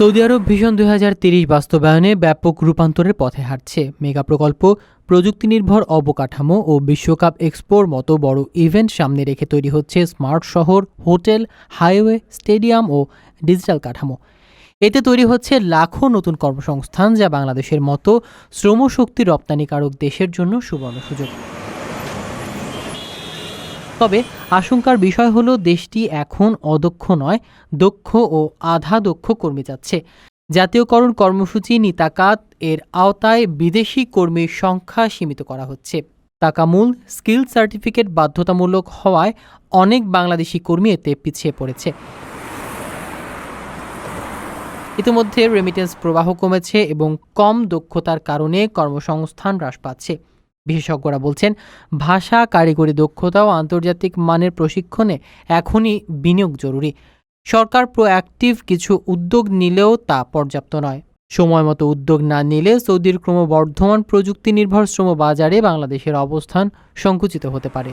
Saudi আরব vision দু হাজার তেইশ বাস্তবায়নে ব্যাপক রূপান্তরের পথে হাঁটছে। মেগা প্রকল্প, প্রযুক্তি নির্ভর অবকাঠামো ও বিশ্বকাপ এক্সপোর মতো বড় ইভেন্ট সামনে রেখে তৈরি হচ্ছে স্মার্ট শহর, হোটেল, হাইওয়ে, স্টেডিয়াম ও ডিজিটাল কাঠামো। এতে তৈরি হচ্ছে লাখো নতুন কর্মসংস্থান যা বাংলাদেশের মতো শ্রমশক্তি রপ্তানিকারক দেশের জন্য সুবর্ণ সুযোগ। তবে আশঙ্কার বিষয় হলো দেশটি এখন অদক্ষ নয়, দক্ষ ও আধা দক্ষ কর্মী যাচ্ছে। জাতীয়করণ কর্মসূচি নিতাকাত, এর আওতায় বিদেশি কর্মীর সংখ্যা সীমিত করা হচ্ছে। তাকামূল, স্কিল সার্টিফিকেট বাধ্যতামূলক হওয়ায় অনেক বাংলাদেশি কর্মী এতে পিছিয়ে পড়েছে। ইতিমধ্যে রেমিটেন্স প্রবাহ কমেছে এবং কম দক্ষতার কারণে কর্মসংস্থান হ্রাস পাচ্ছে। বিশেষজ্ঞরা বলছেন, ভাষা, কারিগরি দক্ষতা ও আন্তর্জাতিক মানের প্রশিক্ষণে এখনই বিনিয়োগ জরুরি। সরকার প্রোঅ্যাক্টিভ কিছু উদ্যোগ নিলেও তা পর্যাপ্ত নয়। সময় মতো উদ্যোগ না নিলে সৌদির ক্রমবর্ধমান প্রযুক্তি নির্ভর শ্রম বাজারে বাংলাদেশের অবস্থান সংকুচিত হতে পারে।